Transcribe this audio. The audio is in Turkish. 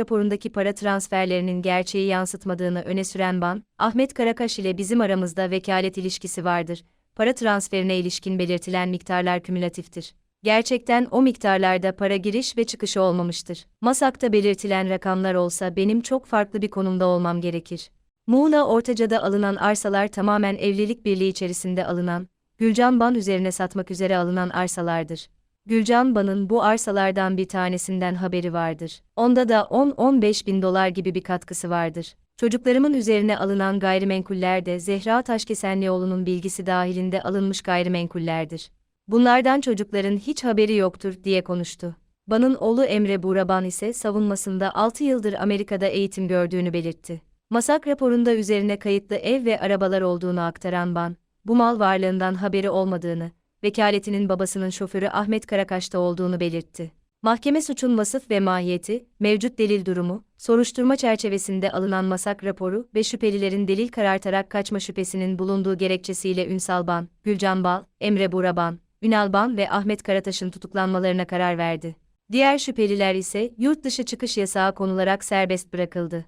raporundaki para transferlerinin gerçeği yansıtmadığını öne süren Ban, Ahmet Karakaş ile bizim aramızda vekalet ilişkisi vardır. Para transferine ilişkin belirtilen miktarlar kümülatiftir. Gerçekten o miktarlarda para giriş ve çıkışı olmamıştır. Masakta belirtilen rakamlar olsa benim çok farklı bir konumda olmam gerekir. Muğla Ortaca'da alınan arsalar tamamen evlilik birliği içerisinde alınan, Gülcan Ban üzerine satmak üzere alınan arsalardır. Gülcan Ban'ın bu arsalardan bir tanesinden haberi vardır. Onda da 10-15 bin dolar gibi bir katkısı vardır. Çocuklarımın üzerine alınan gayrimenkuller de Zehra Taşkesenlioğlu'nun bilgisi dahilinde alınmış gayrimenkullerdir. Bunlardan çocukların hiç haberi yoktur diye konuştu. Ban'ın oğlu Emre Buraban ise savunmasında 6 yıldır Amerika'da eğitim gördüğünü belirtti. Masak raporunda üzerine kayıtlı ev ve arabalar olduğunu aktaran Ban, bu mal varlığından haberi olmadığını, vekaletinin babasının şoförü Ahmet Karakaş'ta olduğunu belirtti. Mahkeme suçun vasıf ve mahiyeti, mevcut delil durumu, soruşturma çerçevesinde alınan masak raporu ve şüphelilerin delil karartarak kaçma şüphesinin bulunduğu gerekçesiyle Ünsal Ban, Gülcan Bal, Emre Buraban, Ünal Ban ve Ahmet Karataş'ın tutuklanmalarına karar verdi. Diğer şüpheliler ise yurt dışı çıkış yasağı konularak serbest bırakıldı.